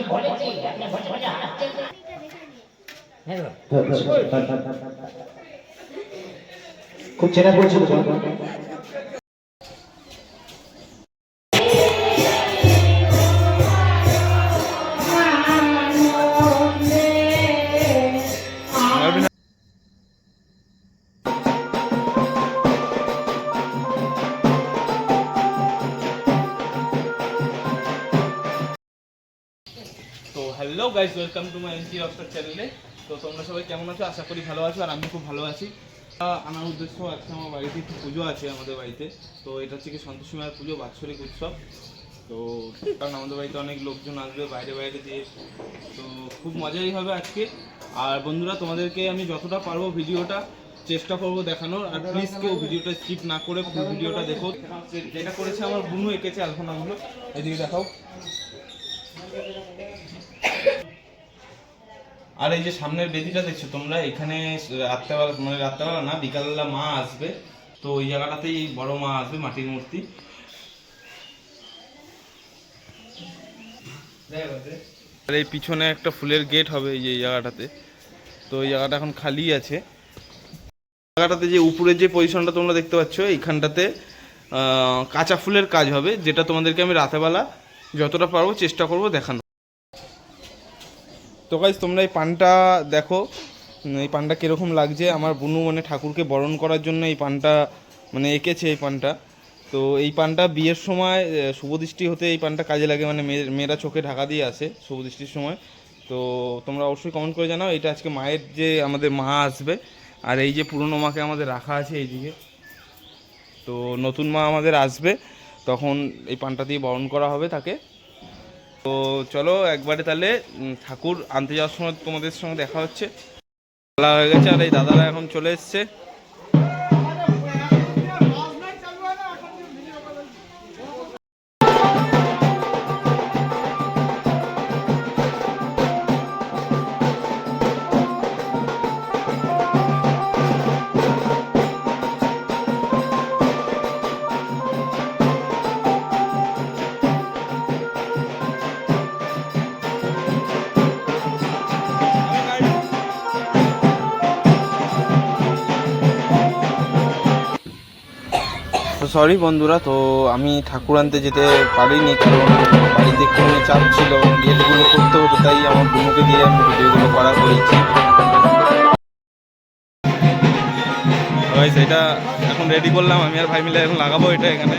কি বলেছি আপনি খুব চেনা পরিচিত। Hello guys welcome to my N G rockstar চ্যানেলে তো তোমরা সবাই কেমন আছো? আশা করি ভালো আছো আর আমি খুব ভালো আছি। আমার উদ্দেশ্য আজকে আমার বাড়িতে একটু পুজো আছে আমাদের বাড়িতে। তো এটা হচ্ছে কি সন্তোষী মায়ের পুজো, বাৎসরিক উৎসব। তো কারণ আমাদের বাড়িতে অনেক লোকজন আসবে বাইরে বাইরে দিয়ে। তো খুব মজাই হবে আজকে। আর বন্ধুরা, তোমাদেরকে আমি যতটা পারব ভিডিওটা চেষ্টা করব দেখানোর। আর প্লিজ কেউ ভিডিওটা স্কিপ না করে ফুল ভিডিওটা দেখো। যেটা করেছে আমার বুনু, এঁকেছে আলপনাগুলো এদিকে দেখাও। আর এই যে সামনের বেদিটা দেখছ, তোমরা এখানে রাত্রেবেলা মানে রাত্রেবেলা না, বিকালবেলা মা আসবে। তো ওই জায়গাটাতেই বড় মা আসবে, মাটির মূর্তি। আর এই পিছনে একটা ফুলের গেট হবে এই যে জায়গাটাতে। তো এই জায়গাটা এখন খালি আছে। জায়গাটাতে যে উপরে যে পজিশনটা তোমরা দেখতে পাচ্ছ, এইখানটাতে কাঁচা ফুলের কাজ হবে, যেটা তোমাদেরকে আমি রাতেবেলা যতটা পারব চেষ্টা করব দেখানো তো গাইজ তোমরা এই পানটা দেখো। এই পানটা কীরকম লাগছে? আমার বুনু মানে ঠাকুরকে বরণ করার জন্য এই পানটা মানে এঁকেছে এই পানটা। তো এই পানটা বিয়ের সময় শুভদৃষ্টি হতে এই পানটা কাজে লাগে মানে মেয়ে- মেয়েরা চোখে ঢাকা দিয়ে আসে শুভদৃষ্টির সময়। তো তোমরা অবশ্যই কমেন্ট করে জানাও, এটা আজকে মায়ের যে আমাদের মা আসবে, আর এই যে পুরনো মাকে আমাদের রাখা আছে এইদিকে। তো নতুন মা আমাদের আসবে, তখন এই পানটা দিয়ে বরণ করা হবে তাকে। তো চলো একবারে তাহলে ঠাকুর আনতে যাওয়ার সময় তোমাদের সঙ্গে দেখা হচ্ছে। খেলা হয়ে গেছে আর এই দাদারা এখন চলে এসছে। তো সরি বন্ধুরা, তো আমি ঠাকুর আনতে যেতে পারিনি কারণ বাড়িতে একটু চাপ ছিল, গেটগুলো করতে হতো, তাই আমার বুনুকে দিয়ে আমি ভিডিওগুলো করা করেছি। এটা এখন রেডি করলাম, আমি আর ভাই মিলে এখন লাগাবো এটা এখানে।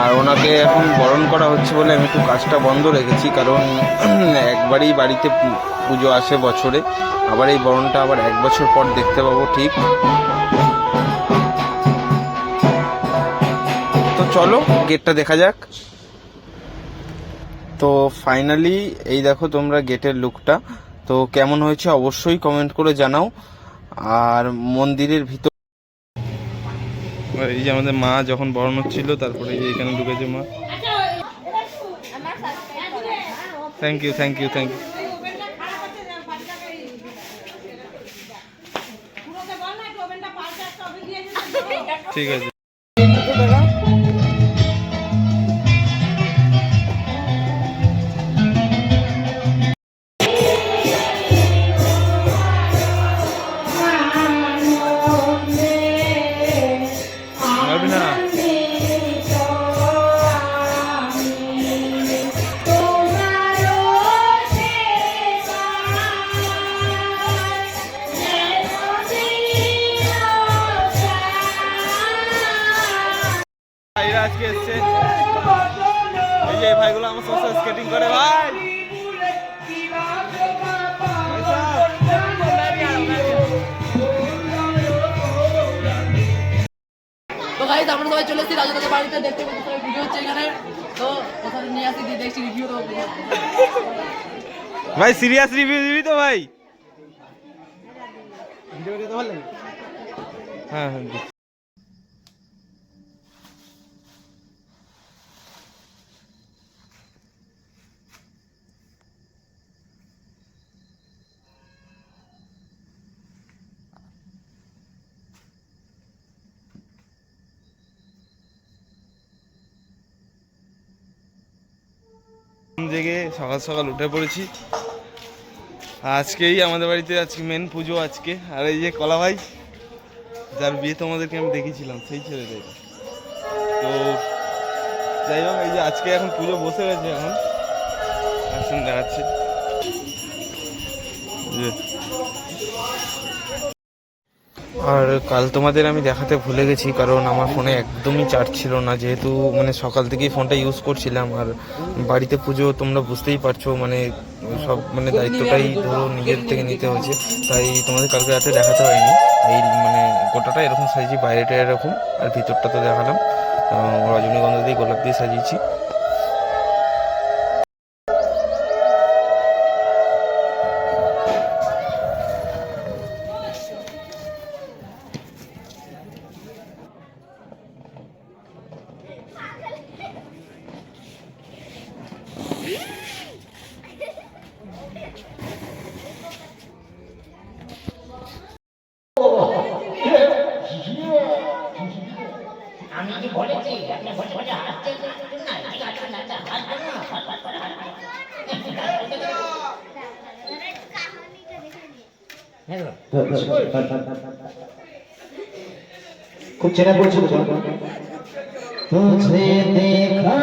আর ওনাকে এখন বরণ করা হচ্ছে বলে আমি একটু কাজটা বন্ধ রেখেছি, কারণ একবারই বাড়িতে পুজো আসে বছরে, আবার এই বরণটা আবার এক বছর পর দেখতে পাবো ঠিক। তো চলো, গেটটা দেখা যাক। তো ফাইনালি এই দেখো তোমরা গেটের লুকটা তো কেমন হয়েছে অবশ্যই কমেন্ট করে জানাও। আর মন্দিরের ভিতর এই যে আমাদের মা যখন বরণ হচ্ছিল, তারপরে এই যে এখানে ঢুকেছে মা। Thank you thank you thank you ঠিক আছে। গাইজ আমরা সবাই চলে এসেছি রাজু দাদার বাড়িতে দেখতে পাচ্ছি সবাই ভিডিও হচ্ছে এখানে। তো ওখানে নিয়ে আসি দিয়ে দেখছি রিভিউ তো ভাই সিরিয়াস রিভিউ দিবি তো ভাই? ভিডিও দিতে পারলেন হ্যাঁ হ্যাঁ জেগে সকাল সকাল উঠে পড়েছি। আজকেই আমাদের বাড়িতে আজকে মেন পুজো আজকে। আর এই যে কলা ভাই, যার বিয়ে তোমাদেরকে আমি দেখেছিলাম সেই ছেলেটা তো যাই হোক, এই যে আজকে এখন পুজো বসে গেছে এখন। এখন দেখাচ্ছে। আর কাল তোমাদের আমি দেখাতে ভুলে গেছি, কারণ আমার ফোনে একদমই চার্জ ছিল না, যেহেতু মানে সকাল থেকেই ফোনটা ইউজ করছিলাম, আর বাড়িতে পুজো তোমরা বুঝতেই পারছ মানে সব মানে দায়িত্বটাই ধরো নিজের থেকে নিতে হয়েছে, তাই তোমাদের কালকে রাতে দেখাতে হয়নি। এই মানে গোটাটা এরকম সাজিয়েছি বাইরেটা এরকম, আর ভিতরটা তো দেখালাম। রজনীগন্ধা দিয়ে গোলাপ দিয়ে সাজিয়েছি। আমি কি বলেছি আপনি বসে বসে হাসতে না ঠিক আছে না হাসবেন না ফটফট করে হাসবেন খুব চেনা তুঝে দেখা